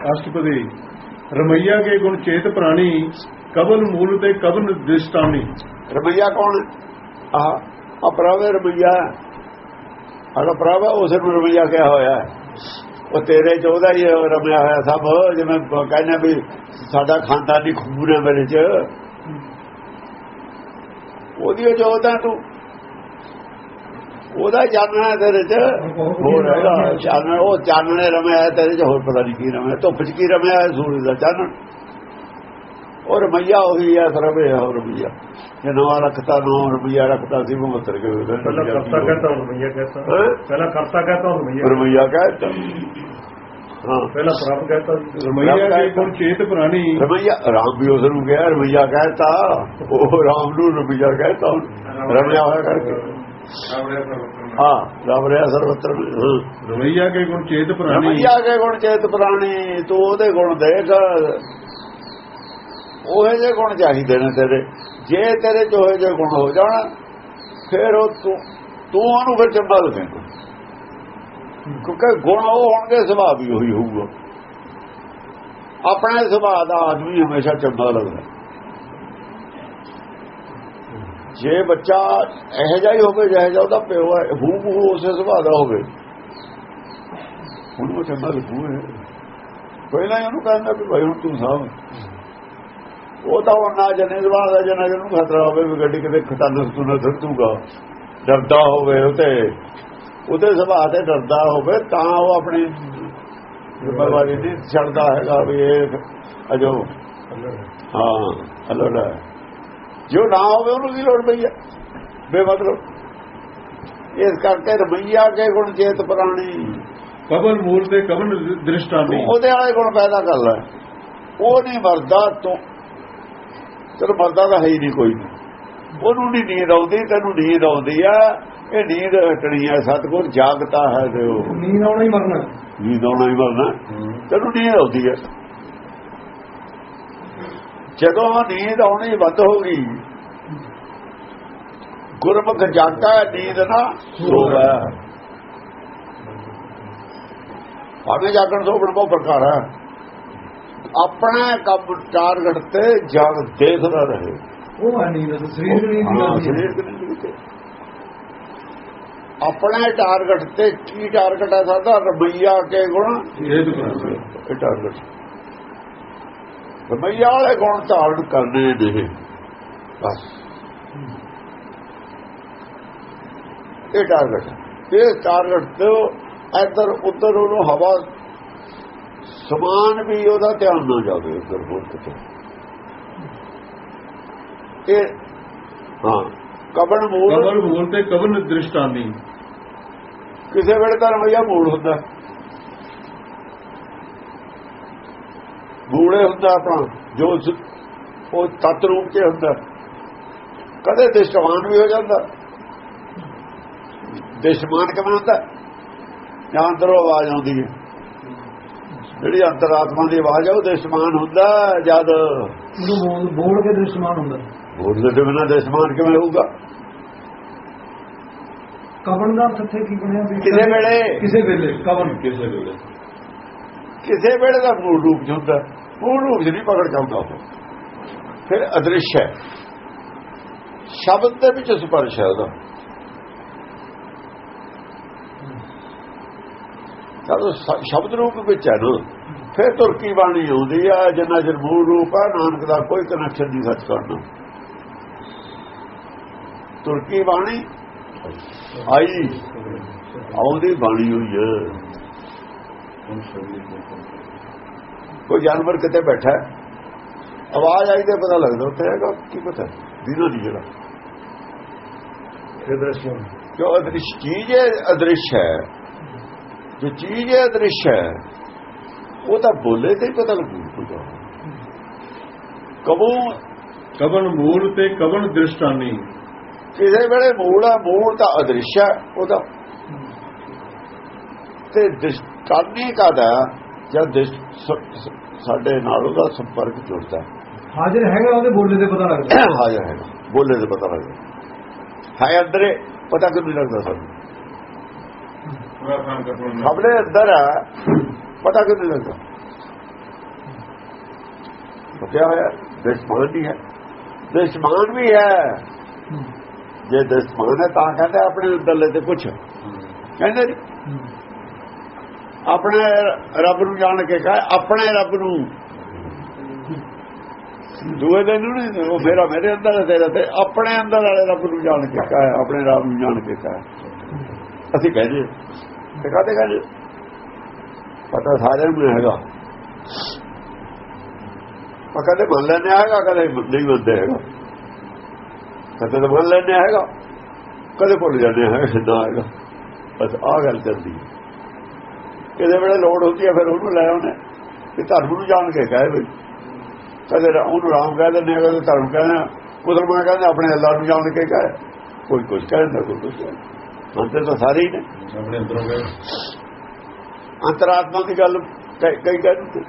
ਅਸ਼ਟਪਦੀ, ਰਮਈਆ ਕੇ ਗੁਣ ਚੇਤ ਪ੍ਰਾਣੀ ਕਬਲ ਮੂਲ ਤੇ ਕਬਨ ਦ੍ਰਿਸ਼ਟਾਨੀ ਰਮਈਆ ਕੌਣ? ਹੈ? ਆਹ ਆ ਪ੍ਰਭੇ ਰਮਈਆ ਅਗਾ ਉਸ ਨੂੰ ਰਮਈਆ ਕਿਹਾ ਹੋਇਆ ਉਹ ਤੇਰੇ ਚ ਉਹਦਾ ਹੀ ਰਮਿਆ ਹੋਇਆ ਸਭ, ਜਿਵੇਂ ਕਹਿੰਦੇ ਵੀ ਸਾਡਾ ਖਾਨਦਾਨੀ ਖੂਨ ਹੈ ਮੇਰੇ ਚ। ਉਹਦੀ ਜੋਦਾ ਤੂੰ ਉਹਦਾ ਚਾਨਣਾ ਤੇਰੇ ਚ। ਹੋਰ ਹੈਗਾ। ਚਾਨਣ ਉਹ ਚਾਨਣੇ ਰਮਿਆ ਤੇਰੇ ਚ ਹੋਰ ਪਤਾ ਨਹੀਂ ਕੀ ਰਮਿਆ ਧੁੱਪ ਚ ਕੀ ਰਮਿਆ ਸੂਰਜ ਦਾ ਚਾਨਣ। ਉਹ ਰਮਈਆ ਉਹੀ ਹੈ ਸਰਵੇ ਹੈ ਉਹ ਰਮਈਆ। ਜੇ ਨਵਾਂ ਰੱਖਤਾ ਨਵਾਂ ਰਮਈਆ ਰੱਖਤਾ ਸੀ ਉਹ ਮਤਰ ਕੇ ਪਹਿਲਾਂ ਕਰਤਾ ਕਹਤਾ ਹੁਣ ਰਮਈਆ ਕਹਤਾ? ਪਹਿਲਾਂ ਕਰਤਾ ਕਹਤਾ ਰਮਈਆ ਕਹਿੰਦਾ ਹਾਂ। ਪਹਿਲਾਂ ਪ੍ਰਭ ਕਹਤਾ ਰਮਈਆ ਕੇ ਗੁਣ ਚੇਤ ਪ੍ਰਾਣੀ। ਰਮਈਆ ਰਾਮ ਵੀ ਉਸ ਨੂੰ ਗਿਆ ਰਮਈਆ ਕਹਿੰਦਾ ਉਹ ਰਾਮ ਨੂੰ ਰਮਈਆ ਕਹਿੰਦਾ ਰਮਿਆ ਹੋਇਆ ਕਰਕੇ। ਹਾਂ ਰਮ ਰਿਹਾ ਸਰਵਤਰ ਹਾਂ। ਰਮਈਆ ਕੇ ਗੁਣ ਚੇਤ ਪ੍ਰਾਣੀ ਰਮਈਆ ਕੇ ਗੁਣ ਚੇਤ ਪ੍ਰਾਣੀ ਤੂੰ ਉਹਦੇ ਗੁਣ ਦੇਖ। ਉਹੇ ਜੇ ਗੁਣ ਚਾਹੀਦੇ ਨੇ ਤੇਰੇ। ਜੇ ਤੇਰੇ ਚ ਉਹੇ ਜੇ ਗੁਣ ਹੋ ਜਾਣ ਫਿਰ ਉਹ ਤੂੰ ਤੂੰ ਉਹਨੂੰ ਫਿਰ ਚੰਗਾ ਲੱਗੇਗਾ ਕਿਉਂਕਿ ਗੁਣ ਉਹ ਹੋਣਗੇ ਸੁਭਾਅ ਵੀ ਉਹੀ ਹੋਊਗਾ। ਆਪਣੇ ਸੁਭਾਅ ਦਾ ਆਦਮੀ ਹਮੇਸ਼ਾ ਚੰਗਾ ਲੱਗਦਾ। ਜੇ ਬੱਚਾ ਇਹੋ ਜਿਹਾ ਹੀ ਹੋਵੇ ਜਿਹੋ ਜਿਹਾ ਉਹਦਾ ਪਿਓ ਹੈ ਹੂ ਹੂ ਉਸੇ ਸੁਭਾਅ ਦਾ ਹੋਵੇ। ਹੁਣ ਉਹ ਚੰਗਾ ਲੱਗੂ ਹੈ ਪਹਿਲਾਂ ਹੀ ਉਹਨੂੰ ਕਹਿੰਦਾ ਵੀ ਭਾਈ ਹੁਣ ਤੂੰ ਸਾਹ ਉਹ ਤਾਂ ਉਹ ਨਾ ਜਨੇ ਜ਼ਬਾਨ ਦਾ ਜਨਾ ਜਿਹਨੂੰ ਖਤਰਾ ਹੋਵੇ ਵੀ ਗੱਡੀ ਕਿਤੇ ਤੋਂ ਨਾ ਧਰਤੂਗਾ ਡਰਦਾ ਹੋਵੇ ਉਹ ਤੇ ਉਹਦੇ ਸੁਭਾਅ ਤੇ ਡਰਦਾ ਹੋਵੇ ਤਾਂ ਉਹ ਆਪਣੀ ਜ਼ਿੰਮੇਵਾਰੀ ਨਹੀਂ ਛੱਡਦਾ ਹੈਗਾ ਵੀ ਇਹ ਅਜੋ। ਹਾਂ ਹਲੋੜਾ ਜੋ ਨਾ ਹੋਵੇ ਉਹਨੂੰ ਕੀ ਲੋੜ ਪਈ ਹੈ ਬੇਮਤਲਬ। ਇਸ ਕਰਕੇ ਰਮਈਆ ਕੇ ਗੁਣ ਚੇਤ ਪ੍ਰਾਣੀ। ਕਬਲ ਮੂਲ ਤੇ ਕਬਨ ਦ੍ਰਿਸ਼ਟਾਨੀ ਉਹਦੇ ਵਾਲੇ ਗੁਣ ਪੈਦਾ ਕਰ ਲੈ। ਉਹ ਨਹੀਂ ਮਰਦਾ ਤੂੰ ਚਲ ਮਰਦਾ ਤਾਂ ਹੈ ਹੀ ਨਹੀਂ ਕੋਈ। ਉਹਨੂੰ ਨਹੀਂ ਨੀਂਦ ਆਉਂਦੀ ਤੈਨੂੰ ਨੀਂਦ ਆਉਂਦੀ ਆ। ਇਹ ਨੀਂਦ ਹਟਣੀ ਹੈ ਸਤਗੁਰ ਜਾਗਤਾ ਹੈ ਤੇ ਉਹ। ਨੀਂਦ ਆਉਣਾ ਹੀ ਮਰਨਾ। ਨੀਂਦ ਆਉਣਾ ਹੀ ਮਰਨਾ। ਤੈਨੂੰ ਨੀਂਦ ਆਉਂਦੀ ਹੈ ਜਦੋਂ ਨੀਂਦ ਆਉਣੀ ਬੰਦ ਹੋ ਗਈ ਗੁਰਮੁਖ ਜਾਗਦਾ ਹੈ, ਨੀਂਦ ਨਾ ਸੋਵੇ। ਭਾਵੇਂ ਜਾਗਣ ਸੋਵਣ ਬਹੁਤ ਪ੍ਰਕਾਰ ਹੈ। ਆਪਣਾ ਕੰਮ ਟਾਰਗੇਟ ਤੇ ਜਗ ਦੇਖਦਾ ਰਹੇ। ਉਹ ਨੀਂਦ ਸਰੀਰ ਨੀਂਦ। ਆਪਣਾ ਟਾਰਗੇਟ ਤੇ ਕੀ ਟਾਰਗੇਟ ਹੈ ਸਾਡਾ? ਰਮਈਆ ਕੇ ਗੁਣ। ਇਹ ਟਾਰਗੇਟ ਰਮਈਆ ਵਾਲੇ ਗੁਣ ਧਾਰਨ ਕਰਨੇ ਨੇ ਬਸ। ਇਹ ਟਾਰਗੇਟ ਇਹ ਟਾਰਗੇਟ ਤੋਂ ਇੱਧਰ ਉੱਧਰ ਉਹਨੂੰ ਹਵਾ ਸਮਾਨ ਵੀ ਉਹਦਾ ਧਿਆਨ ਨਾ ਜਾਵੇ ਉੱਧਰ ਹੋਰ ਕਿਤੇ। ਇਹ ਹਾਂ ਕਬਣ ਮੂਲ ਕਬਲ ਮੂਲ ਤੇ ਕਬਨ ਦ੍ਰਿਸ਼ਟਾਨੀ? ਕਿਸੇ ਵੇਲੇ ਤਾਂ ਰਮਈਆ ਮੂਲ ਹੁੰਦਾ। ਮੂਲੇ ਹੁੰਦਾ ਆਪਣਾ ਜੋ ਉਹ ਤਤ ਰੂਪ ਚ ਹੁੰਦਾ। ਕਦੇ ਦਿਸ਼ਟਵਾਨ ਵੀ ਹੋ ਜਾਂਦਾ। ਦਿਸ਼ਮਾਨ ਕਿਵੇਂ ਹੁੰਦਾ? ਜਾਂ ਅੰਦਰੋਂ ਆਵਾਜ਼ ਆਉਂਦੀ ਹੈ। ਜਿਹੜੀ ਅੰਤਰਾਤਮਾ ਦੀ ਆਵਾਜ਼ ਹੈ ਉਹ ਦਿਸ਼ਮਾਨ ਹੁੰਦਾ ਜਦ ਬੋਲ ਕੇ ਦ੍ਰਿਸ਼ਮਾਨ ਹੁੰਦਾ। ਬੋਲਦੇ ਤੋਂ ਬਿਨਾਂ ਦਿਸ਼ਮਾਨ ਕਿਵੇਂ ਹੋਊਗਾ? ਕਬਨ ਦਾ ਅਰਥ ਇੱਥੇ ਕੀ ਬਣਿਆ ਵੀ ਕਿਸੇ ਵੇਲੇ। ਕਿਸੇ ਵੇਲੇ ਕਬਨ ਕਿਸੇ ਵੇਲੇ। ਕਿਸੇ ਵੇਲੇ ਦਾ ਮੂਲ ਰੂਪ 'ਚ ਹੁੰਦਾ। ਮੂਲ ਰੂਪ 'ਚ ਨਹੀਂ ਪਕੜ ਜਾਂਦਾ ਉਹ। ਫਿਰ ਅਦ੍ਰਿਸ਼ ਹੈ। ਸ਼ਬਦ ਦੇ ਵਿੱਚ ਸਪਰਸ਼ ਹੈ ਉਹਦਾ। ਜਦੋਂ ਸ਼ਬਦ ਰੂਪ ਵਿੱਚ ਹੈ ਨਾ। ਫਿਰ ਤੁਰਕੀ ਬਾਣੀ ਆਉਂਦੀ ਆ, ਜਿੰਨਾ ਚਿਰ ਮੂਲ ਰੂਪ ਆ, ਨਾਨਕ ਦਾ ਕੋਈ ਕਨੈਕਸ਼ਨ ਨਹੀਂ ਸੱਚ ਕਰਨਾ। ਤੁਰਕੀ ਬਾਣੀ ਆਈ, ਆਉਂਦੀ ਬਾਣੀ ਹੋਈ ਹੈ। ਕੋਈ ਜਾਨਵਰ ਕਿਤੇ ਬੈਠਾ ਹੈ, ਆਵਾਜ਼ ਆਈ ਤੇ ਪਤਾ ਲੱਗਦਾ ਉੱਥੇ ਹੈਗਾ ਕੀ ਪਤਾ ਦਿਨੋਂ ਨਹੀਂ ਜਿਹੜਾ ਫਿਰ ਦ੍ਰਿਸ਼ਮਾਨ ਜੋ ਅਦ੍ਰਿਸ਼ ਚੀਜ਼ ਹੈ ਅਦ੍ਰਿਸ਼ ਹੈ ਜੋ ਚੀਜ਼ ਹੈ ਅਦ੍ਰਿਸ਼ ਹੈ ਉਹ ਤਾਂ ਬੋਲੇ ਤੇ ਹੀ ਪਤਾ ਲੱਗੂ ਕੁਝ ਕਬੂ ਕਬਨ ਮੂਲ ਤੇ ਕਬਨ ਦ੍ਰਿਸ਼ਟਾਨੀ? ਕਿਸੇ ਵੇਲੇ ਮੂਲ ਆ ਮੂਲ ਤਾਂ ਅਦ੍ਰਿਸ਼ ਹੈ ਉਹਦਾ ਤੇ। ਦ੍ਰਿਸ਼ਟਾਨੀ ਕਾਦਾ ਜਦ ਸਾਡੇ ਨਾਲ ਉਹਦਾ ਸੰਪਰਕ ਜੁੜਦਾ ਹਾਜ਼ਰ ਹੈਗਾ ਉਹਦੇ ਬੋਲੇ ਤੇ ਪਤਾ ਲੱਗਦਾ। ਹਾਜ਼ਰ ਹੈ ਬੋਲੇ ਤੇ ਪਤਾ ਲੱਗਦਾ। ਹੈ ਅੰਦਰੇ ਪਤਾ ਕਿਉਂ ਨਹੀਂ ਲੱਗਦਾ ਸਾਨੂੰ? ਆਪਣੇ ਅੰਦਰ ਪਤਾ ਕਿਉਂ ਨਹੀਂ ਲੱਗਦਾ? ਬਚਿਆ ਹੋਇਆ ਦੁਸ਼ਮਣ ਨਹੀਂ ਹੈ। ਦੁਸ਼ਮਣ ਵੀ ਹੈ। ਜੇ ਦੁਸ਼ਮਣ ਹੈ ਤਾਂ ਕਹਿੰਦੇ ਆਪਣੇ ਅੰਦਰਲੇ ਤੇ ਪੁੱਛ ਕਹਿੰਦੇ ਨੀ, ਆਪਣੇ ਰੱਬ ਨੂੰ ਜਾਣ ਕੇ ਕਹੇ, ਆਪਣੇ ਰੱਬ ਨੂੰ। ਦੂਏ ਦੇ ਨੂੰ ਨਹੀਂ, ਉਹ ਮੇਰਾ ਮੇਰੇ ਅੰਦਰ ਹੈ ਤੇਰਾ ਤੇ ਆਪਣੇ ਅੰਦਰ ਵਾਲੇ ਰੱਬ ਨੂੰ ਜਾਣ ਕੇ ਕਹੇ, ਆਪਣੇ ਰੱਬ ਨੂੰ ਜਾਣ ਕੇ ਕਹੇ। ਅਸੀਂ ਕਹਿੰਦੇ ਤੇ ਕਾਹਦੇ ਕਹਿੰਦੇ ਪਤਾ ਸਾਰਿਆਂ ਨੂੰ ਹੈਗਾ। ਪਰ ਕਦੇ ਮੰਨ ਲੈਣੇ ਹੈਗਾ, ਕਦੇ ਨਹੀਂ ਮੰਨਦੇ ਹੈਗਾ। ਕਦੇ ਤਾਂ ਮੰਨ ਲੈਣੇ ਹੈਗਾ, ਕਦੇ ਭੁੱਲ ਜਾਂਦੇ ਹੈਗਾ, ਸਿੱਧਾ ਹੈਗਾ। ਬਸ ਆਹ ਗੱਲ ਚੱਲਦੀ ਹੈ। ਇਹਦੇ ਵੇਲੇ ਲੋੜ ਹੁੰਦੀ ਹੈ ਫਿਰ ਉਹਨੂੰ ਲੈ ਆਉਣੇ ਕਿ ਧਰਮ ਨੂੰ ਜਾਣ ਕੇ ਕਹੇ ਬਈ। ਕਦੇ ਉਹਨੂੰ ਰਾਮ ਕਹਿ ਦਿੰਦੇ ਆ ਕਦੇ ਧਰਮ ਕਹਿੰਦੇ ਮੁਸਲਮਾਨ ਕਹਿੰਦੇ ਆਪਣੇ ਅੱਲਾਹ ਨੂੰ ਜਾਣ ਕੇ ਕਹੇ। ਕੋਈ ਕੁਝ ਕਹਿੰਦਾ ਕੋਈ ਕੁਝ ਮੰਨਦੇ ਤਾਂ ਸਾਰੇ ਹੀ ਨੇ। ਆਪਣੇ ਅੰਦਰੋਂ ਗਏ ਅੰਤਰਾਤਮਾ ਦੀ ਗੱਲ ਕਈ ਕਈ ਕਹਿੰਦੇ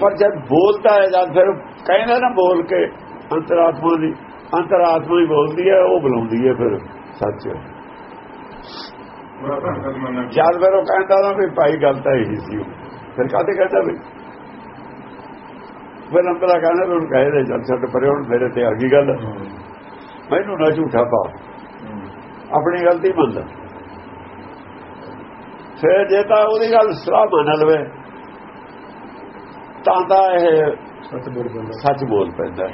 ਪਰ ਜਦ ਬੋਲਦਾ ਹੈ ਜਦ ਫਿਰ ਕਹਿੰਦਾ ਨਾ ਬੋਲ ਕੇ ਅੰਤਰਾਤਮਾ ਦੀ ਅੰਤਰਾਤਮਾ ਹੀ ਬੋਲਦੀ ਹੈ ਉਹ ਬੁਲਾਉਂਦੀ ਹੈ ਫਿਰ ਸੱਚ। ਜਦ ਫਿਰ ਉਹ ਕਹਿੰਦਾ ਨਾ ਵੀ ਭਾਈ ਗੱਲ ਤਾਂ ਇਹੀ ਸੀ। ਫਿਰ ਕਾਹਤੇ ਕਹਿੰਦਾ ਵੀ? ਫਿਰ ਅੰਤਰਾ ਕਹਿੰਦਾ ਵੀ ਕਹੇ ਦੇ ਜਦ ਛੱਡ ਪਰੇ ਹੁਣ ਮੇਰੇ ਤੇ ਆ ਗਈ ਗੱਲ। ਮੈਨੂੰ ਨਾ ਝੂਠਾ ਪਾ ਆਪਣੀ ਗਲਤੀ ਮੰਨ। ਲੈ ਫਿਰ ਜੇ ਤਾਂ ਉਹਦੀ ਗੱਲ ਸਲਾਹ ਮੰਨ ਲਵੇ ਤਾਂ ਤਾਂ ਇਹ ਸੱਚ ਬੋਲ ਬੰਦਾ ਸੱਚ ਬੋਲ ਪੈਂਦਾ।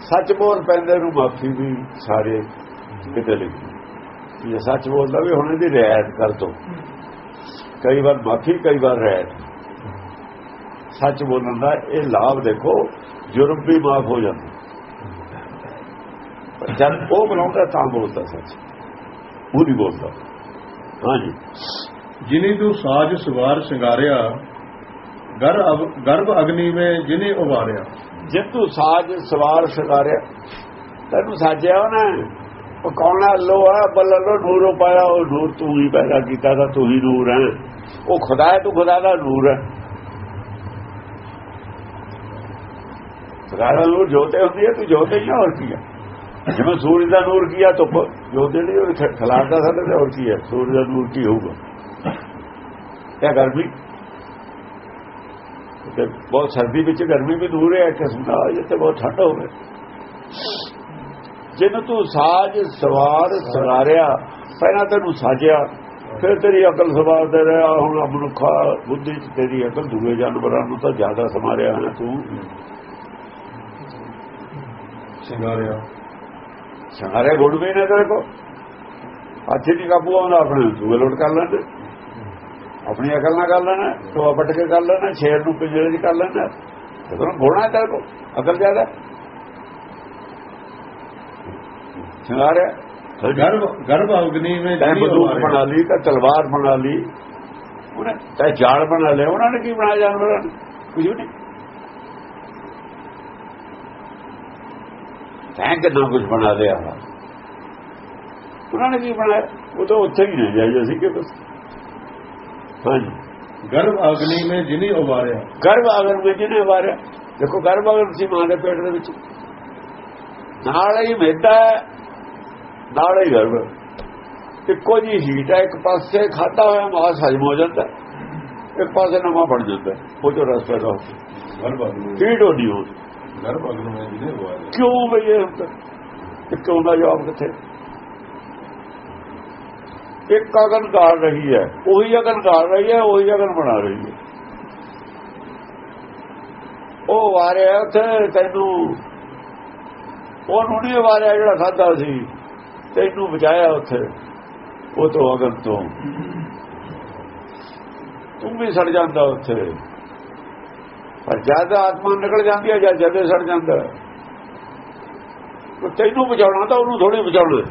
ਸੱਚ ਬੋਲ ਪੈਂਦੇ ਨੂੰ ਮਾਫੀ ਵੀ ਸਾਰੇ ਕਿਤੇ ਲਿਖੀ ਇਹ ਸੱਚ ਬੋਲਦਾ ਵੀ ਹੁਣ ਇਹਦੀ ਰਿਆਇਤ ਕਰ ਦੋ। ਕਈ ਵਾਰ ਮਾਫੀ ਕਈ ਵਾਰ ਰਿਆਇਤ ਸੱਚ ਬੋਲਣ ਦਾ ਇਹ ਲਾਭ ਦੇਖੋ ਜੁਰਮ ਵੀ ਮਾਫ ਹੋ ਜਾਂਦਾ। ਜਦ ਉਹ ਬਣਾਉਂਦਾ ਤਾਂ ਬੋਲਦਾ ਸੱਚ। ਉਹ ਨਹੀਂ ਬੋਲਦਾ। ਹਾਂਜੀ। ਜਿਨੀ ਤੂੰ ਸਾਜ ਸਵਾਰ ਸ਼ਿੰਗਾਰਿਆ ਗਰਭ ਅਗਨੀ ਵਿੱਚ ਜਿਨੇ ਉਵਾਰਿਆ। ਜੇ ਤੂੰ ਸਾਜ ਸਵਾਰ ਸ਼ਿਕਾਰਿਆ ਤੈਨੂੰ ਸਾਜਿਆ ਉਹਨੇ ਪਕਾਉਣਾ ਕੌਣ ਹੈ? ਅੱਲੋ ਹੈ ਪਾਇਆ, ਉਹ ਨੂਰ ਤੂੰ ਹੀ ਪੈਦਾ ਕੀਤਾ ਤਾਂ ਤੂੰ ਹੀ ਨੂਰ ਹੈ। ਉਹ ਖੁਦਾ ਹੈ, ਤੂੰ ਖੁਦਾ ਦਾ ਨੂਰ ਹੈ। ਖੁਦਾ ਦਾ ਨੂਰ ਜੋਤੇ ਹੁੰਦੀ ਹੈ, ਤੂੰ ਜੋਤੇ ਹੀ ਹੋਰ ਕੀ ਹੈ? ਜਿਵੇਂ ਸੂਰਜ ਦਾ ਨੂਰ ਕੀ ਧੁੱਪ ਜੋਤੇ ਨਹੀਂ ਉਹ ਖਲਾਰਦਾ ਸਾਡੇ ਤੇ ਹੋਰ ਕੀ ਹੈ? ਸੂਰਜ ਦਾ ਨੂਰ ਕੀ ਹੋਊਗਾ? ਇਹ ਗਰਮੀ। ਬਹੁਤ ਸਰਦੀ ਵਿੱਚ ਗਰਮੀ ਵੀ ਦੂਰ ਹੈ ਕਿਸਮ ਦਾ, ਜਿੱਥੇ ਬਹੁਤ ਠੰਡ ਹੋਵੇ। ਜਿਹਨੂੰ ਤੂੰ ਸਾਜ ਸਵਾਰ ਸਵਾਰਿਆ ਪਹਿਲਾਂ ਤੈਨੂੰ ਸਾਜਿਆ ਫਿਰ ਤੇਰੀ ਅਕਲ ਸਵਾਰ ਦੇ ਰਿਹਾ ਹੁਣ ਮਨੁੱਖਾ ਬੁੱਧੀ ਚ ਤੇਰੀ ਅਕਲ ਦੂਏ ਜਾਨਵਰਾਂ ਨੂੰ ਤਾਂ ਜ਼ਿਆਦਾ ਸਮਾਰਿਆ ਹੈ ਤੂੰ। ਸ਼ਿੰਗਾਰਿਆ ਸਾਰੇ ਗੁਣ ਵੀ ਨੇ ਤੇਰੇ ਕੋ ਹੱਥ ਨਹੀਂ ਕਾਬੂ ਆਉਂਦਾ ਆਪਣੇ? ਦੂਏ ਲੋਟ ਕਰ ਲੈਂਦੇ। ਆਪਣੀ ਅਕਲ ਨਾਲ ਕਰ ਲੈਣਾ ਤੋ ਪਟ ਕੇ ਕਰ ਲੈਣਾ ਸ਼ੇਰ ਨੂੰ ਪਿੰਜਰੇ 'ਚ ਕਰ ਲੈਣਾ। ਜਦੋਂ ਗੋਣਾ ਤੇਰੇ ਕੋ ਅਕਲ ਜ਼ਿਆਦਾ। ਸ਼ਿੰਗਾਰਿਆ ਗਰਭ ਗਰਭ ਅਗਨੀ ਵਿੱਚ ਜਿਨੇ ਬੰਦੂਕ ਬਣਾ ਲਈ ਤਾਂ ਤਲਵਾਰ ਬਣਾ ਲਈ ਉਹਨੇ ਤੈ ਜਾਲ ਬਣਾ ਲਿਆ ਉਹਨਾਂ ਨੇ ਕੀ ਬਣਾਇਆ ਜਾਨਵਰਾਂ ਨੇ? ਕੁਝ ਨਹੀਂ। ਤੈਂ ਕਿੰਨਾ ਕੁਝ ਬਣਾ ਲਿਆ? ਉਹਨਾਂ ਨੇ ਕੀ ਬਣਾਇਆ? ਉਹ ਤਾਂ ਉੱਥੇ ਹੀ ਨਹੀਂ ਜਾਈ ਅਸੀਂ ਕਿ ਬਸ। ਹਾਂਜੀ। ਗਰਭ ਅਗਨੀ ਵਿੱਚ ਜਿਨੇ ਉਵਾਰਿਆ ਗਰਭ ਅਗਰ ਵਿੱਚ ਨੇ ਵਾਰਿਆ ਦੇਖੋ ਗਰਭ ਅਗਰ ਸੀ ਮਾਂ ਦੇ ਪੇਟ ਦੇ ਵਿੱਚ। ਨਾਲ ਹੀ ਮੈਦਾ ਹੈ, ਨਾਲ ਹੀ ਗਰਭ ਇੱਕੋ ਜੀ ਹੀਟ ਹੈ ਇੱਕ ਪਾਸੇ ਖਾਦਾ ਹੋਇਆ ਮਾਸ ਹਜਮ ਹੋ ਜਾਂਦਾ ਇੱਕ ਪਾਸੇ ਨਵਾਂ ਬਣ ਜਾਂਦਾ ਉਹ ਜੋ ਰਸ ਪੈਦਾ ਹੋ। ਹੀਟ ਹੋਣੀ ਹੋ ਕਿਉਂ ਬਈ ਇਹ ਕਿਉਂ ਦਾ ਜਵਾਬ ਕਿੱਥੇ? ਇੱਕ ਅਗਨ ਗਾਲ ਰਹੀ ਹੈ ਉਹੀ ਅਗਨ ਗਾਲ ਰਹੀ ਹੈ ਉਹੀ ਅਗਨ ਬਣਾ ਰਹੀ ਹੈ। ਉਹ ਵਾਰਿਆ ਉੱਥੇ ਤੈਨੂੰ ਉਹਨੂੰ ਨਹੀਂ ਵਾਰਿਆ ਜਿਹੜਾ ਖਾਦਾ ਸੀ। ਤੈਨੂੰ ਬਚਾਇਆ ਉੱਥੇ ਉਹ ਤੋਂ ਅਗਨ ਤੋਂ। ਤੂੰ ਵੀ ਸੜ ਜਾਂਦਾ ਉੱਥੇ। ਪਰ ਜਦ ਆਤਮਾ ਨਿਕਲ ਜਾਂਦੀ ਹੈ ਜਾਂ ਜਦੇ ਸੜ ਜਾਂਦਾ ਹੈ। ਉਹ ਤੈਨੂੰ ਬਚਾਉਣਾ ਤਾਂ ਉਹਨੂੰ ਥੋੜੀ ਬਚਾਉਣਾ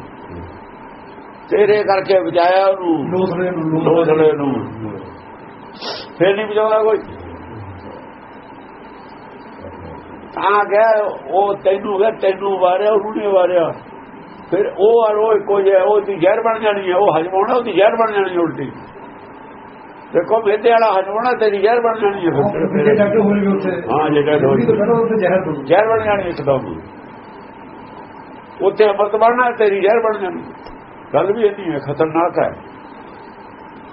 ਤੇਰੇ ਕਰਕੇ ਬਚਾਇਆ ਉਹਨੂੰ। ਲੋਥੜੇ ਨੂੰ ਫੇਰ ਨਹੀਂ ਬਚਾਉਂਦਾ ਕੋਈ। ਤਾਂ ਗਿਆ ਉਹ ਤੈਨੂੰ ਗਿਆ ਤੈਨੂੰ ਵਾਰਿਆ ਉਹਨੂੰ ਨਹੀਂ ਵਾਰਿਆ। ਫਿਰ ਉਹ ਔਰ ਉਹ ਇੱਕੋ ਜਿਹਾ ਉਹ ਦੀ ਜ਼ਹਿਰ ਬਣ ਜਾਣੀ ਹੈ ਉਹ ਹਜਮ ਹੋਣਾ ਉਹਦੀ ਜ਼ਹਿਰ ਬਣ ਜਾਣੀ ਉਲਟੀ। ਦੇਖੋ ਮੇਦੇ ਵਾਲਾ ਹਜਮ ਹੋਣਾ ਤੇਰੀ ਜ਼ਹਿਰ ਬਣ ਜਾਣੀ ਹੈ ਫਿਰ। ਡਾਕਟਰ ਹੋ ਗਏ ਉੱਥੇ। ਹਾਂ ਜੇ ਡਾਕਟਰ ਹੋ ਉਹਦੀ ਤਾਂ ਪਹਿਲਾਂ ਉੱਥੇ ਜ਼ਹਿਰ ਬਣ ਜਾਣੀ ਇੱਕਦਮ। ਉੱਥੇ ਅਮਰਤ ਬਣਨਾ ਤੇਰੀ ਜ਼ਹਿਰ ਬਣ ਜਾਣੀ। ਗੱਲ ਵੀ ਇੰਨੀ ਹੈ ਖਤਰਨਾਕ ਹੈ।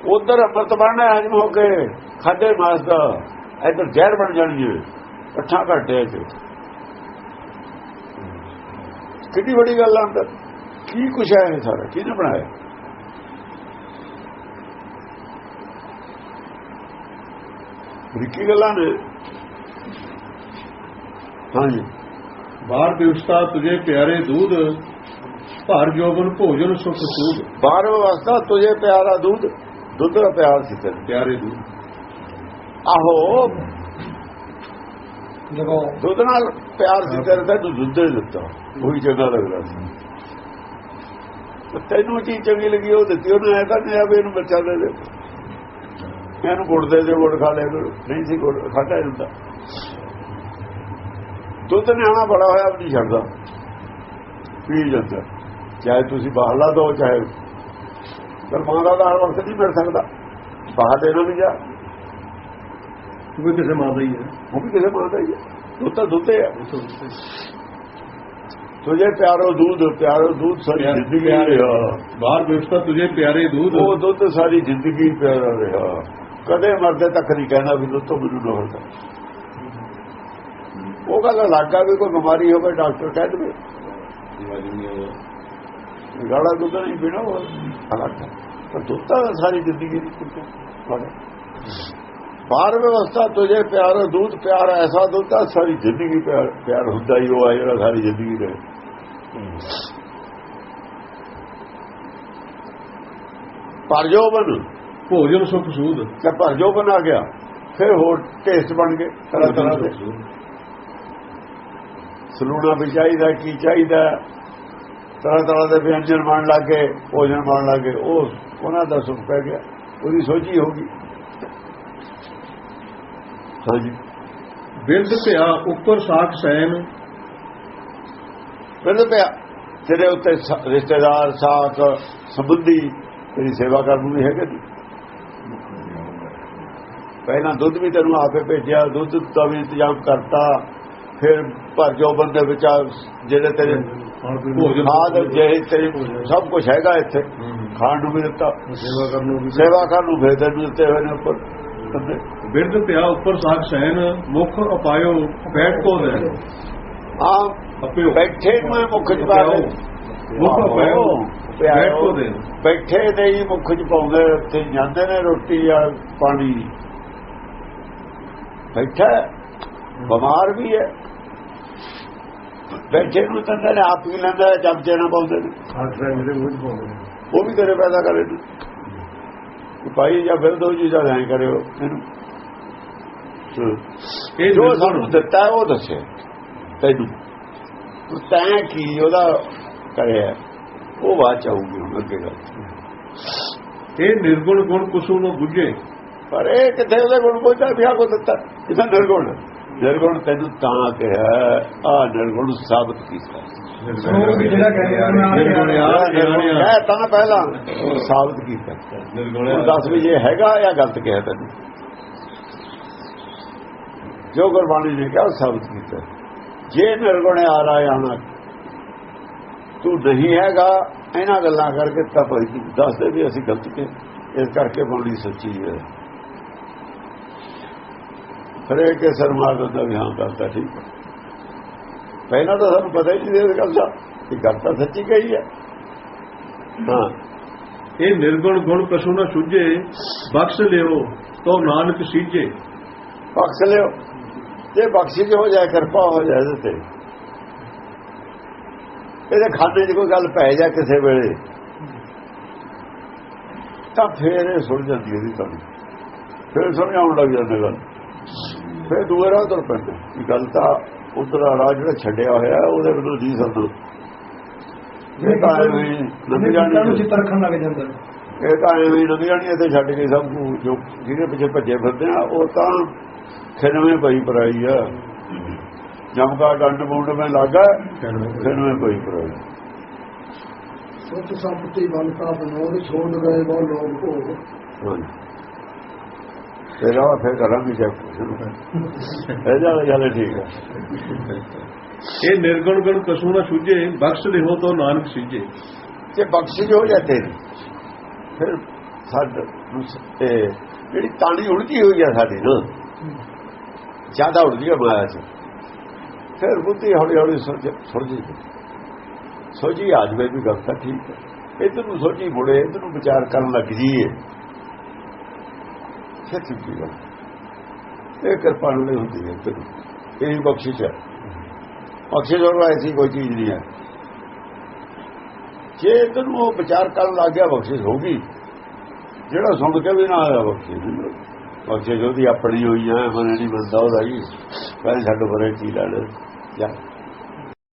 ਉਧਰ ਅੰਮ੍ਰਿਤ ਬਣਨਾ ਹਜਮ ਹੋ ਕੇ ਖਾਦੇ ਮਾਸ ਦਾ ਇੱਧਰ ਜ਼ਹਿਰ ਬਣ ਜਾਣੀ ਹੈ ਅੱਠਾਂ ਘੰਟੇ ਚ। ਕਿੰਨੀ ਵੱਡੀ ਗੱਲ ਆ ਅੰਦਰ। ਕੀ ਕੁਛ ਹੈ ਇਹ ਸਾਰਾ ਕਿਹਨੇ ਬਣਾਇਆ ਬਰੀਕੀ ਗੱਲਾਂ ਨੇ ਹਾਂਜੀ ਬਾਹਰ ਦਿਵਸਤਾ ਤੁਝੇ ਪਿਆਰੇ ਦੂਧ ਭਰ ਜੋਬਨ ਭੋਜਨ ਸੁਖ ਸੂਦ। ਬਾਹਰ ਅਵਸਥਾ ਤੁਝੇ ਪਿਆਰਾ ਦੁੱਧ ਦੁੱਧ ਦਾ ਪਿਆਰ ਸੀ ਤੈਨੂੰ ਪਿਆਰੇ ਦੂਧ ਆਹੋ। ਲਗਾਓ। ਦੁੱਧ ਨਾਲ ਪਿਆਰ ਸੀ ਤੇਰੇ ਤੇ ਤੂੰ ਦੁੱਧ ਹੀ ਦਿੱਤਾ। ਉਹੀ ਚੰਗਾ ਲੱਗਦਾ ਸੀ। ਤੇ ਤੈਨੂੰ ਚੀਜ਼ ਚੰਗੀ ਲੱਗੀ ਉਹ ਦਿੱਤੀ ਉਹਨੇ ਐ ਤਾਂ ਨਹੀਂ ਆ ਵੀ ਇਹਨੂੰ ਬੱਚਾ ਦੇ ਦੇ। ਇਹਨੂੰ ਗੁੜ ਦੇ ਦੇ ਗੁੜ ਖਾ ਲੈ। ਨਹੀਂ ਸੀ ਗੁੜ ਖਾਦਾ ਜਾਂਦਾ ਦੁੱਧ ਨਿਆਣਾ ਬੜਾ ਹੋਇਆ ਨਹੀਂ ਛੱਡਦਾ। ਪੀ ਜਾਂਦਾ। ਚਾਹੇ ਤੁਸੀਂ ਬਾਹਰਲਾ ਦੋ ਚਾਹੇ ਪਰ ਮਾਂ ਦਾ ਹਰ ਵਕਤ ਨਹੀਂ ਮਿਲ ਸਕਦਾ। ਬਾਹਰ ਦੇ ਵੀ ਜਾ। ਉਹ ਕਿਸੇ ਮਾਂ ਦਾ ਹੀ ਹੈ। ਉਹ ਵੀ ਕਿਸੇ ਮਾਂ ਦਾ ਹੀ ਹੈ। ਦੁੱਧ ਤਾਂ ਦੁੱਧ ਹੈ। ਤੁਝੇ ਪਿਆਰੋ ਦੁੱਧ ਪਿਆਰੋ ਦੁੱਧ ਸਾਰੀ ਜ਼ਿੰਦਗੀ। ਰਿਹਾ ਬਾਹਰ ਦਿਵਸਤਾ ਤੁਝੇ ਪਿਆਰੇ ਦੂਧ ਉਹ ਦੁੱਧ ਸਾਰੀ ਜ਼ਿੰਦਗੀ ਪਿਆਰਾ ਰਿਹਾ ਕਦੇ ਮਰਦੇ ਤੱਕ ਨਹੀਂ ਕਹਿੰਦਾ ਵੀ ਦੁੱਧ ਤੋਂ ਮੈਨੂੰ ਨਾ ਹੁੰਦਾ ਉਹ ਗੱਲ ਲੱਗਾ ਵੀ ਕੋਈ ਬਿਮਾਰੀ ਹੋਵੇ ਡਾਕਟਰ ਕਹਿ ਦੇਵੇ ਗਾੜਾ ਦੁੱਧ ਨਹੀਂ ਪੀਣਾ ਉਹ ਅਲੱਗ ਹੈ ਪਰ ਦੁੱਧ ਤਾਂ ਸਾਰੀ ਜ਼ਿੰਦਗੀ ਦੀ ਕੁੱਤੇ ਬਾਹਰ ਵਿਵਸਥਾ ਤੁਝੇ ਪਿਆਰ ਦੁੱਧ ਪਿਆਰ ਐਸਾ ਦੁੱਧ ਆ ਸਾਰੀ ਜ਼ਿੰਦਗੀ ਪਿਆਰ ਪਿਆਰ ਹੁੰਦਾ ਹੀ ਉਹ ਆ ਜਿਹੜਾ ਸਾਰੀ ਜ਼ਿੰਦਗੀ ਰਹੇ ਪਰਜੋਬਨ। ਭੋਜਨ ਸੁਖ ਸੂਦ। ਜਦ ਪਰਜੋਬਨ ਆ ਗਿਆ ਫਿਰ ਹੋਰ ਟੇਸਟ ਬਣ ਗਏ ਤਰ੍ਹਾਂ ਤਰ੍ਹਾਂ ਦੇ। ਸਲੂਣਾ ਵੀ ਚਾਹੀਦਾ ਕੀ ਚਾਹੀਦਾ? ਤਰ੍ਹਾਂ ਤਰ੍ਹਾਂ ਦੇ ਵਿਅੰਜਨ ਬਣ ਲੱਗੇ ਭੋਜਨ ਬਣ ਲੱਗੇ ਉਹ ਉਹਨਾਂ ਦਾ ਸੁਖ ਪੈ ਗਿਆ। ਉਹਦੀ ਸੋਚੀ ਹੋ ਗਈ। ਹਾਂਜੀ। ਬਿਰਧ ਭਿਆ ਉੱਪਰ ਸਾਖ ਸੈਨ ਫਿਰ ਪਿਆ ਤੇਰੇ ਉੱਤੇ ਰਿਸ਼ਤੇਦਾਰ ਸਾਥ ਸੰਬੰਧੀ ਤੇਰੀ ਸੇਵਾ ਕਰਨ ਨੂੰ ਹੈਗੇ ਨੇ। ਪਹਿਲਾਂ ਦੁੱਧ ਵੀ ਤੈਨੂੰ ਆਪੇ ਭੇਜਿਆ ਦੁੱਧ ਦਾ ਵੀ ਇੰਤਜ਼ਾਮ ਕਰਤਾ ਫਿਰ ਭਰ ਜੋ ਬੰਦੇ ਵਿੱਚ ਜਿਹੜੇ ਤੇਰੇ ਖਾਦ ਜਿਹੇ ਤੇਰੇ ਸਭ ਕੁਝ ਹੈਗਾ ਇੱਥੇ। ਖਾਣ ਨੂੰ ਵੀ ਦਿੱਤਾ। ਸੇਵਾ ਕਰਨ ਨੂੰ ਵੀ ਸੇਵਾ ਕਰਨ ਨੂੰ ਫਿਰ ਤੈਨੂੰ ਦਿੱਤੇ ਹੋਏ ਨੇ ਉੱਪਰ। ਬਿਰਧ ਭਿਆ ਉੱਪਰ ਸਾਖ ਸੈਨ ਮੁਖ ਉਪਾਇਓ ਬੈਠ ਕੋ ਦੇ ਆ ਬੈਠੇ ਨੂੰ ਮੁੱਖ ਚ ਪਾ ਦੇ ਮੁਖ ਬੈਠ ਦੇ। ਬੈਠੇ ਦੇ ਹੀ ਮੁੱਖ ਚ ਪਾਉਂਦੇ ਉੱਥੇ ਜਾਂਦੇ ਨੇ ਰੋਟੀ ਜਾਂ ਪਾਣੀ। ਬੈਠਾ ਬਿਮਾਰ ਵੀ ਹੈ। ਬੈਠੇ ਨੂੰ ਤਾਂ ਨੇ ਆਪ ਹੀ ਲੈਂਦਾ ਚਮਚੇ ਨਾਲ ਪਾਉਂਦੇ ਨੇ। ਉਹ ਵੀ ਤੇਰੇ ਪੈਦਾ ਕਰੇ ਭਾਈ ਜਾਂ ਫਿਰ ਦੋ ਜੀ ਜਾਂ ਐਂ ਕਰਿਓ ਇਹਨੂੰ। ਇਹ ਜੋ ਸਾਨੂੰ ਦਿੱਤਾ ਉਹ ਦੱਸੇ। ਤੈਨੂੰ। ਤੂੰ ਕੀ ਉਹਦਾ ਕਰਿਆ? ਉਹ ਬਾਤ ਚਾਹੂਗੀ ਹੁਣ ਅੱਗੇ ਗੱਲ। ਇਹ ਨਿਰਗੁਣ ਗੁਣ ਕੁਸੂ ਨੂੰ ਬੁੱਝੇ। ਪਰ ਇਹ ਕਿੱਥੇ ਉਹਦੇ ਗੁਣ ਪਹੁੰਚਾ ਵਿਆਹ ਕੋ ਦਿੱਤਾ। ਇਹਦਾ ਨਿਰਗੁਣ? ਨਿਰਗੁਣ ਤੈਨੂੰ ਤਾਂ ਕਿਹਾ ਆ ਨਿਰਗੁਣ ਸਾਬਤ ਕੀਤਾ। ਜਿਹੜਾ ਤਾਂ ਪਹਿਲਾਂ ਸਾਬਤ ਕੀਤਾ। ਨਿਰਗੁਣ ਦੱਸ ਵੀ ਜੇ ਹੈਗਾ ਜਾਂ ਗਲਤ ਕਿਹਾ ਤੈਨੂੰ। ਜੋ ਗੁਰਬਾਣੀ ਨੇ ਕਿਹਾ ਉਹ ਸਾਬਤ ਕੀਤਾ। ਜੇ ਨਿਰਗੁਣ ਆ ਰਹਾ ਆਣਾ ਤੂੰ ਨਹੀਂ ਹੈਗਾ ਇਹਨਾਂ ਗੱਲਾਂ ਕਰਕੇ ਤਾਂ ਭਾਈ ਤੂੰ ਦੱਸ ਦੇ ਵੀ ਅਸੀਂ ਗਲਤ ਕਿ ਇਸ ਕਰਕੇ ਬਾਣੀ ਸੱਚੀ ਹੈ। ਹਰੇ ਕੇ ਸਰਮਾਰ ਦਾ ਵੀ ਹਾਂ ਕਰਤਾ ਠੀਕ ਪਹਿਲਾਂ ਤਾਂ ਸਾਨੂੰ ਪਤਾ ਹੀ ਨਹੀਂ ਇਸ ਗੱਲ ਦਾ ਕਿ ਗੱਲ ਤਾਂ ਸੱਚੀ ਕਹੀ ਹੈ। ਹਾਂ। ਇਹ ਨਿਰਗੁਣ ਗੁਣ ਕਸੂ ਨਾ ਸੁਝੇ ਬਖਸ਼ ਲਿਓ ਤੋ ਨਾਨਕ ਸੀਜੇ ਬਖਸ਼ ਲਿਓ। ਜੇ ਬਖਸ਼ਿਸ਼ ਹੋ ਜਾਏ ਕਿਰਪਾ ਹੋ ਜਾਏ ਇਹਦੇ ਤੇ। ਇਹਦੇ ਖਾਤੇ 'ਚ ਕੋਈ ਗੱਲ ਪੈ ਜਾ ਕਿਸੇ ਵੇਲੇ ਤਾਂ ਫੇਰ ਇਹ ਸੁਣ ਜਾਂਦੀ ਇਹਦੀ ਤੁਹਾਨੂੰ ਫੇਰ ਸਮਝਾਉਣ ਲੱਗ ਜਾਂਦੇ ਗੱਲ। ਫੇਰ ਦੂਏ ਰਾਹ ਤੁਰ ਪੈਂਦੇ। ਇਹ ਗੱਲ ਤਾਂ ਉਧਰ ਰਾਹ ਜਿਹੜਾ ਛੱਡਿਆ ਹੋਇਆ ਉਹਦੇ ਵੱਲੋਂ ਜੀ ਸੰਦੋ ਇਹ ਤਾਂ ਐਵੇਂ ਨੂੰ ਜਾਣੀ ਚਿੱਤ ਰੱਖਣ ਲੱਗ ਜਾਂਦਾ। ਇਹ ਤਾਂ ਐਵੇਂ ਲੰਘ ਜਾਣੀ ਇੱਥੇ ਛੱਡ ਕੇ ਸਭ ਕੁਝ ਜੋ ਜਿਹਦੇ ਪਿੱਛੇ ਭੱਜੇ ਫਿਰਦੇ ਆ ਉਹ ਤਾਂ ਖਿਨਵੇਂ ਪਈ ਪਰਾਈ ਆ। ਜਮਕਾ ਡੰਡ ਮੁੰਡ ਮੈਂ ਲਾਗਾ ਖਿਨਵੇਂ ਪਈ ਪਰਾਈ। ਸੋਚ ਸੰਪਤੀ ਬਲਤਾ ਬਨੋਦ ਛੋੜ ਗਏ ਬਹੁ ਲੋਗ ਕੋ ਹਾਂਜੀ। ਤੇਰਾ ਫਿਰ ਕਰਾਂਗੇ ਜਦ ਇਹ ਜਾ ਜਾਲੇ ਠੀਕ ਹੈ ਇਹ ਨਿਰਗੁਣ ਗੁਣ ਕਸੂ ਨਾ ਸੁਝੇ ਬਖਸ਼ ਲਿਓ ਤੋ ਨਾਨਕ ਸੀਜੇ ਜੇ ਬਖਸ਼ਿਸ਼ ਹੋ ਤੇਰੀ ਫਿਰ ਸਾਡੇ ਜਿਹੜੀ ਤਾਣੀ ਉਲਝੀ ਹੋਈ ਆ ਸਾਡੀ ਨਾ ਜ਼ਿਆਦਾ ਉਲਝੀ ਆ ਮਾਇਆ ਚ ਫਿਰ ਬੁੱਧੀ ਹੌਲੀ ਹੌਲੀ ਸੁਲਝ- ਸੁਲਝੀ ਸੋਝੀ ਆ ਜਵੇ ਵੀ ਗੱਲ ਤਾਂ ਠੀਕ ਹੈ ਇਧਰ ਨੂੰ ਸੋਝੀ ਮੁੜੇ ਇਧਰ ਨੂੰ ਵਿਚਾਰ ਕਰਨ ਲੱਗ ਜੀਏ ਫਿਰ ਚੁੱਕੀ ਗੱਲ ਇਹ ਕਿਰਪਾ ਨਾਲ ਹੁੰਦੀ ਹੈ ਇੱਧਰ ਨੂੰ। ਇਹ ਬਖਸ਼ਿਸ਼ ਹੈ ਬਖਸ਼ਿਸ਼ ਹੋਰ ਐਸੀ ਕੋਈ ਚੀਜ਼ ਨਹੀਂ ਹੈ ਜੇ ਇਧਰ ਨੂੰ ਉਹ ਵਿਚਾਰ ਕਰਨ ਲੱਗ ਗਿਆ ਬਖਸ਼ਿਸ਼ ਹੋਗੀ ਜਿਹੜਾ ਸੁਣ ਕੇ ਵੀ ਨਾ ਆਇਆ ਬਖਸ਼ਿਸ਼ ਨਹੀਂ ਮਿਲਦਾ। ਬਖਸ਼ਿਸ਼ ਆਪਣੀ ਹੋਈ ਹੈ ਮਨ ਨਹੀਂ ਮੰਨਦਾ ਉਹਦਾ ਹੀ ਕਹਿੰਦੇ ਸਾਡੇ ਬਰੇ ਕੀ ਲੈਣਾ, ਜਾਂ